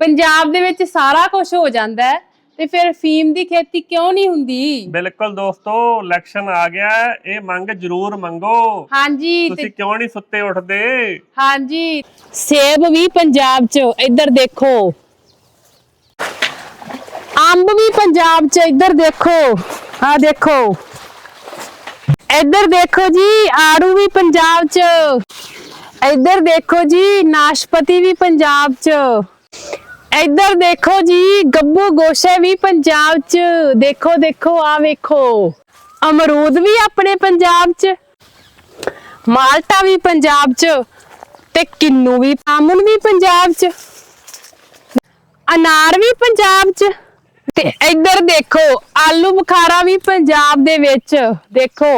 ਪੰਜਾਬ ਦੇ ਵਿੱਚ ਸਾਰਾ ਕੁਝ ਹੋ ਜਾਂਦਾ ਹੈ ਤੇ ਫਿਰ ਫੀਮ ਦੀ ਖੇਤੀ ਕਿਉਂ ਨਹੀਂ ਹੁੰਦੀ? ਬਿਲਕੁਲ ਦੋਸਤੋ ਇਲੈਕਸ਼ਨ ਆ ਗਿਆ ਹੈ, ਇਹ ਮੰਗ ਜ਼ਰੂਰ ਮੰਗੋ। ਹਾਂਜੀ ਤੇ ਤੁਸੀਂ ਕਿਉਂ ਨਹੀਂ ਸੁੱਤੇ ਉੱਠਦੇ? ਹਾਂਜੀ। ਸੇਬ ਵੀ ਪੰਜਾਬ 'ਚ ਇੱਧਰ ਦੇਖੋ। ਅੰਬ ਵੀ ਪੰਜਾਬ 'ਚ ਇੱਧਰ ਦੇਖੋ। ਆ ਦੇਖੋ। ਇੱਧਰ ਦੇਖੋ ਜੀ ਆੜੂ ਵੀ ਪੰਜਾਬ 'ਚ। ਇੱਧਰ ਦੇਖੋ ਜੀ ਨਾਸ਼ਪਤੀ ਵੀ ਪੰਜਾਬ 'ਚ। ਇੱਧਰ ਦੇਖੋ ਜੀ, ਗੱਬੂ ਗੋਸ਼ੇ ਵੀ ਪੰਜਾਬ 'ਚ। ਦੇਖੋ ਦੇਖੋ ਆ ਵੇਖੋ। ਅਮਰੂਦ ਵੀ ਆਪਣੇ ਪੰਜਾਬ 'ਚ, ਮਾਲਟਾ ਵੀ ਪੰਜਾਬ 'ਚ ਤੇ ਕਿੰਨੂ ਵੀ, ਆਮਨ ਵੀ ਪੰਜਾਬ 'ਚ, ਅਨਾਰ ਵੀ ਪੰਜਾਬ 'ਚ। ਤੇ ਇੱਧਰ ਦੇਖੋ, ਆਲੂ ਬੁਖਾਰਾ ਵੀ ਪੰਜਾਬ ਦੇ ਵਿੱਚ। ਦੇਖੋ।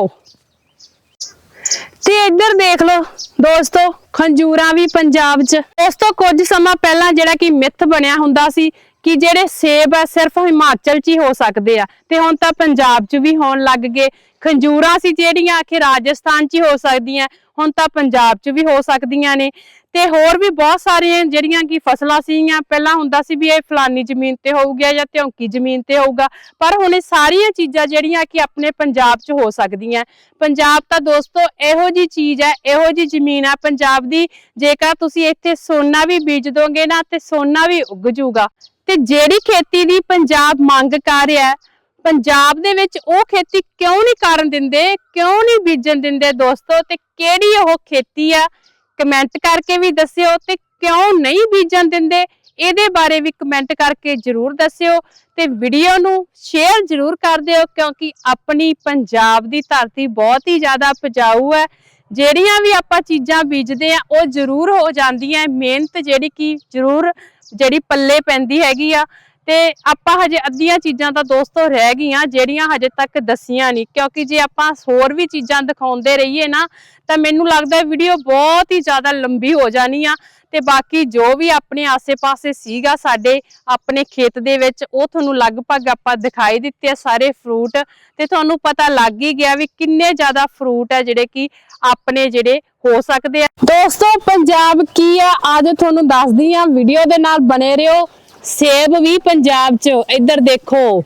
ਤੇ ਇੱਧਰ ਦੇਖ ਲਓ ਦੋਸਤੋ, ਖੰਜੂਰਾਂ ਵੀ ਪੰਜਾਬ 'ਚ। ਉਸ ਤੋਂ ਕੁਝ ਸਮਾਂ ਪਹਿਲਾਂ ਜਿਹੜਾ ਕਿ ਮਿੱਥ ਬਣਿਆ ਹੁੰਦਾ ਸੀ ਕਿ ਜਿਹੜੇ ਸੇਬ ਆ, ਸਿਰਫ ਹਿਮਾਚਲ 'ਚ ਹੀ ਹੋ ਸਕਦੇ ਆ। ਤੇ ਹੁਣ ਤਾਂ ਪੰਜਾਬ 'ਚ ਵੀ ਹੋਣ ਲੱਗ ਗਏ। ਖੰਜੂਰਾਂ ਸੀ ਜਿਹੜੀਆਂ, ਆਖੇ ਰਾਜਸਥਾਨ 'ਚ ਹੀ ਹੋ ਸਕਦੀਆਂ, ਹੁਣ ਤਾਂ ਪੰਜਾਬ 'ਚ ਵੀ ਹੋ ਸਕਦੀਆਂ ਨੇ। ਤੇ ਹੋਰ ਵੀ ਬਹੁਤ ਸਾਰੀਆਂ ਜਿਹੜੀਆਂ ਕਿ ਫਸਲਾਂ ਸੀਗੀਆਂ, ਪਹਿਲਾਂ ਹੁੰਦਾ ਸੀ ਵੀ ਇਹ ਫਲਾਨੀ ਜ਼ਮੀਨ ਤੇ ਹੋਊਗਾ ਜਾਂ ਧਿਉਂਕੀ ਜ਼ਮੀਨ ਤੇ ਹੋਊਗਾ, ਪਰ ਹੁਣ ਇਹ ਸਾਰੀਆਂ ਚੀਜ਼ਾਂ ਜਿਹੜੀਆਂ ਕਿ ਆਪਣੇ ਪੰਜਾਬ 'ਚ ਹੋ ਸਕਦੀਆਂ। ਪੰਜਾਬ ਤਾਂ ਦੋਸਤੋ ਇਹੋ ਜੀ ਚੀਜ਼ ਹੈ ਇਹੋ ਜੀ ਜ਼ਮੀਨ ਆ, ਪੰਜਾਬ ਦੀ ਜੇਕਰ ਤੁਸੀਂ ਇੱਥੇ ਸੋਨਾ ਵੀ ਬੀਜ ਦੋਗੇ ਨਾ, ਤੇ ਸੋਨਾ ਵੀ ਉੱਗ ਜੂਗਾ। ਤੇ ਜਿਹੜੀ ਖੇਤੀ ਦੀ ਪੰਜਾਬ ਮੰਗ ਕਰ ਰਿਹਾ ਹੈ, ਪੰਜਾਬ ਦੇ ਵਿੱਚ ਉਹ ਖੇਤੀ ਕਿਉਂ ਨਹੀਂ ਕਰਨ ਦਿੰਦੇ, ਕਿਉਂ ਨਹੀਂ ਬੀਜਣ ਦਿੰਦੇ ਦੋਸਤੋ ਤੇ ਕਿਹੜੀ ਉਹ ਖੇਤੀ ਆ? ਕਮੈਂਟ ਕਰਕੇ ਵੀ ਦੱਸਿਓ ਤੇ ਕਿਉਂ ਨਹੀਂ ਬੀਜਣ ਦਿੰਦੇ? ਇਹਦੇ ਬਾਰੇ ਵੀ ਕਮੈਂਟ ਕਰਕੇ ਜਰੂਰ ਦੱਸਿਓ ਤੇ ਵੀਡੀਓ ਨੂੰ ਸ਼ੇਅਰ ਜਰੂਰ ਕਰ ਦਿਓ ਕਿਉਂਕਿ ਆਪਣੀ ਪੰਜਾਬ ਦੀ ਧਰਤੀ ਬਹੁਤ ਹੀ ਜ਼ਿਆਦਾ ਉਪਜਾਊ ਹੈ ਜਿਹੜੀਆਂ ਵੀ ਆਪਾਂ ਚੀਜ਼ਾਂ ਬੀਜਦੇ ਆ, ਉਹ ਜ਼ਰੂਰ ਹੋ ਜਾਂਦੀਆਂ ਮਿਹਨਤ ਜਿਹੜੀ ਕਿ ਜ਼ਰੂਰ ਜਿਹੜੀ ਪੱਲੇ ਪੈਂਦੀ ਹੈਗੀ ਆ ਤੇ ਆਪਾਂ ਹਜੇ ਅੱਧੀਆਂ ਚੀਜ਼ਾਂ ਤਾਂ ਦੋਸਤੋ ਰਹਿ ਗਈਆਂ, ਜਿਹੜੀਆਂ ਹਜੇ ਤੱਕ ਦੱਸੀਆਂ ਨਹੀਂ। ਕਿਉਂਕਿ ਜੇ ਆਪਾਂ ਹੋਰ ਵੀ ਚੀਜ਼ਾਂ ਦਿਖਾਉਂਦੇ ਰਹੀਏ ਨਾ, ਤਾਂ ਮੈਨੂੰ ਲੱਗਦਾ ਵੀਡੀਓ ਬਹੁਤ ਹੀ ਜ਼ਿਆਦਾ ਲੰਬੀ ਹੋ ਜਾਣੀ ਆ। ਤੇ ਬਾਕੀ ਜੋ ਵੀ ਆਪਣੇ ਆਸੇ-ਪਾਸੇ ਸੀਗਾ ਸਾਡੇ, ਆਪਣੇ ਖੇਤ ਦੇ ਵਿੱਚ, ਉਹ ਤੁਹਾਨੂੰ ਲਗਭਗ ਆਪਾਂ ਦਿਖਾਈ ਦਿੱਤੇ ਆ ਸਾਰੇ ਫਰੂਟ ਤੇ ਤੁਹਾਨੂੰ ਪਤਾ ਲੱਗ ਹੀ ਗਿਆ ਵੀ ਕਿੰਨੇ ਜ਼ਿਆਦਾ ਫਰੂਟ ਹੈ ਜਿਹੜੇ ਕਿ ਆਪਣੇ ਜਿਹੜੇ ਹੋ ਸਕਦੇ ਆ। ਦੋਸਤੋ, ਪੰਜਾਬ ਕੀ ਆ? ਅੱਜ ਤੁਹਾਨੂੰ ਦੱਸਦੀ ਆ ਵੀਡੀਓ ਦੇ ਨਾਲ ਬਣੇ ਰਹੋ। ਸੇਬ ਵੀ ਪੰਜਾਬ 'ਚ, ਇੱਧਰ ਦੇਖੋ।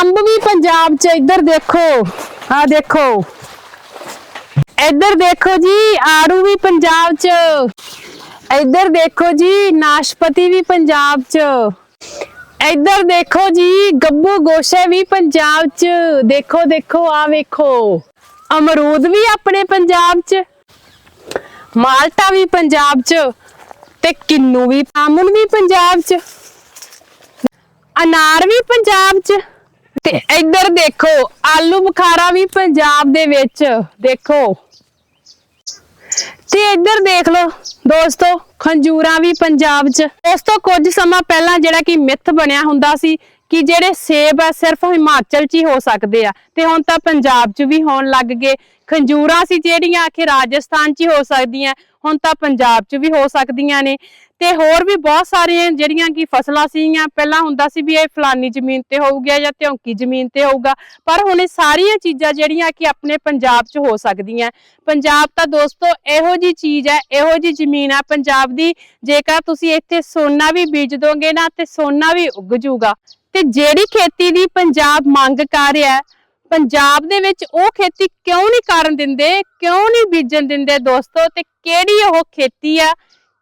ਅੰਬ ਵੀ ਪੰਜਾਬ 'ਚ, ਇੱਧਰ ਦੇਖੋ। ਆ ਦੇਖੋ। ਇੱਧਰ ਦੇਖੋ ਜੀ, ਆੜੂ ਵੀ ਪੰਜਾਬ 'ਚ। ਇੱਧਰ ਦੇਖੋ ਜੀ, ਨਾਸ਼ਪਤੀ ਵੀ ਪੰਜਾਬ 'ਚ। ਇੱਧਰ ਦੇਖੋ ਜੀ, ਗੱਬੂ ਗੋਸ਼ੇ ਵੀ ਪੰਜਾਬ 'ਚ। ਦੇਖੋ ਦੇਖੋ ਆ ਵੇਖੋ। ਅਮਰੂਦ ਵੀ ਆਪਣੇ ਪੰਜਾਬ 'ਚ। ਮਾਲਟਾ ਵੀ ਪੰਜਾਬ 'ਚ। ਤੇ ਕਿੰਨੂ ਵੀ, ਆਮਨ ਵੀ ਪੰਜਾਬ 'ਚ, ਅਨਾਰ ਵੀ ਪੰਜਾਬ 'ਚ, ਤੇ ਇੱਧਰ ਦੇਖੋ, ਆਲੂ ਬੁਖਾਰਾ ਵੀ ਪੰਜਾਬ ਦੇ ਵਿੱਚ, ਦੇਖੋ। ਤੇ ਇੱਧਰ ਦੇਖ ਲਓ ਦੋਸਤੋ, ਖੰਜੂਰਾਂ ਵੀ ਪੰਜਾਬ 'ਚ। ਉਸ ਤੋਂ ਕੁਝ ਸਮਾਂ ਪਹਿਲਾਂ ਜਿਹੜਾ ਕਿ ਮਿੱਥ ਬਣਿਆ ਹੁੰਦਾ ਸੀ ਕਿ ਜਿਹੜੇ ਸੇਬ ਆ, ਸਿਰਫ ਹਿਮਾਚਲ 'ਚ ਹੀ ਹੋ ਸਕਦੇ ਆ ਤੇ ਹੁਣ ਤਾਂ ਪੰਜਾਬ 'ਚ ਵੀ ਹੋਣ ਲੱਗ ਗਏ। ਖੰਜੂਰਾਂ ਸੀ ਜਿਹੜੀਆਂ, ਆਖੇ ਰਾਜਸਥਾਨ 'ਚ ਹੀ ਹੋ ਸਕਦੀਆਂ, ਹੁਣ ਤਾਂ ਪੰਜਾਬ 'ਚ ਵੀ ਹੋ ਸਕਦੀਆਂ ਨੇ। ਤੇ ਹੋਰ ਵੀ ਬਹੁਤ ਸਾਰੀਆਂ ਜਿਹੜੀਆਂ ਕਿ ਫਸਲਾਂ ਸੀਗੀਆਂ, ਪਹਿਲਾਂ ਹੁੰਦਾ ਸੀ ਵੀ ਇਹ ਫਲਾਨੀ ਜ਼ਮੀਨ ਤੇ ਹੋਊਗਾ ਜਾਂ ਧਿਉਂਕੀ ਜ਼ਮੀਨ ਤੇ ਹੋਊਗਾ, ਪਰ ਹੁਣ ਇਹ ਸਾਰੀਆਂ ਚੀਜ਼ਾਂ ਜਿਹੜੀਆਂ ਕਿ ਆਪਣੇ ਪੰਜਾਬ 'ਚ ਹੋ ਸਕਦੀਆਂ। ਪੰਜਾਬ ਤਾਂ ਦੋਸਤੋ ਇਹੋ ਜੀ ਚੀਜ਼ ਹੈ, ਇਹੋ ਜੀ ਜ਼ਮੀਨ ਹੈ, ਪੰਜਾਬ ਦੀ ਜੇਕਰ ਤੁਸੀਂ ਇੱਥੇ ਸੋਨਾ ਵੀ ਬੀਜ ਦੋਗੇ ਨਾ ਤੇ ਸੋਨਾ ਵੀ ਉੱਗ ਜੂਗਾ। ਤੇ ਜਿਹੜੀ ਖੇਤੀ ਦੀ ਪੰਜਾਬ ਮੰਗ ਕਰ ਰਿਹਾ ਪੰਜਾਬ ਦੇ ਵਿੱਚ ਉਹ ਖੇਤੀ ਕਿਉਂ ਨਹੀਂ ਕਰਨ ਦਿੰਦੇ, ਕਿਉਂ ਨਹੀਂ ਬੀਜਣ ਦਿੰਦੇ ਦੋਸਤੋ ਤੇ ਕਿਹੜੀ ਉਹ ਖੇਤੀ ਆ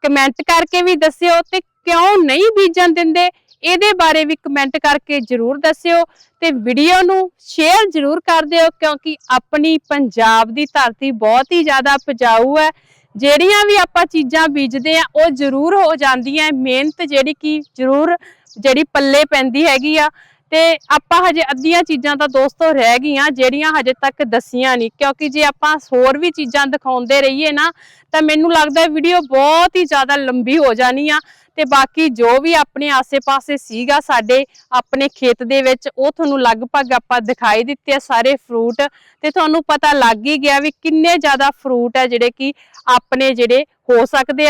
ਕਮੈਂਟ ਕਰਕੇ ਵੀ ਦੱਸਿਓ ਤੇ ਕਿਉਂ ਨਹੀਂ ਬੀਜਣ ਦਿੰਦੇ, ਇਹਦੇ ਬਾਰੇ ਵੀ ਕਮੈਂਟ ਕਰਕੇ ਜਰੂਰ ਦੱਸਿਓ ਤੇ ਵੀਡੀਓ ਨੂੰ ਸ਼ੇਅਰ ਜਰੂਰ ਕਰ ਦਿਓ ਕਿਉਂਕਿ ਆਪਣੀ ਪੰਜਾਬ ਦੀ ਧਰਤੀ ਬਹੁਤ ਹੀ ਜ਼ਿਆਦਾ ਉਪਜਾਊ ਹੈ। ਜਿਹੜੀਆਂ ਵੀ ਆਪਾਂ ਚੀਜ਼ਾਂ ਬੀਜਦੇ ਆ ਉਹ ਜ਼ਰੂਰ ਹੋ ਜਾਂਦੀਆਂ ਮਿਹਨਤ ਜਿਹੜੀ ਕਿ ਜ਼ਰੂਰ ਜਿਹੜੀ ਪੱਲੇ ਪੈਂਦੀ ਹੈਗੀ ਆ। ਤੇ ਆਪਾਂ ਹਜੇ ਅੱਧੀਆਂ ਚੀਜ਼ਾਂ ਤਾਂ ਦੋਸਤੋ ਰਹਿ ਗਈਆਂ, ਜਿਹੜੀਆਂ ਹਜੇ ਤੱਕ ਦੱਸੀਆਂ ਨਹੀਂ। ਕਿਉਂਕਿ ਜੇ ਆਪਾਂ ਹੋਰ ਵੀ ਚੀਜ਼ਾਂ ਦਿਖਾਉਂਦੇ ਰਹੀਏ ਨਾ, ਤਾਂ ਮੈਨੂੰ ਲੱਗਦਾ ਵੀਡੀਓ ਬਹੁਤ ਹੀ ਜ਼ਿਆਦਾ ਲੰਬੀ ਹੋ ਜਾਣੀ ਆ। ਤੇ ਬਾਕੀ ਜੋ ਵੀ ਆਪਣੇ ਆਸੇ-ਪਾਸੇ ਸੀਗਾ ਸਾਡੇ, ਆਪਣੇ ਖੇਤ ਦੇ ਵਿੱਚ, ਉਹ ਤੁਹਾਨੂੰ ਲਗਭਗ ਆਪਾਂ ਦਿਖਾਈ ਦਿੱਤੇ ਆ ਸਾਰੇ ਫਰੂਟ। ਤੇ ਤੁਹਾਨੂੰ ਪਤਾ ਲੱਗ ਹੀ ਗਿਆ ਵੀ ਕਿੰਨੇ ਜ਼ਿਆਦਾ ਫਰੂਟ ਹੈ ਜਿਹੜੇ ਕਿ ਆਪਣੇ ਜਿਹੜੇ ਹੋ ਸਕਦੇ ਆ।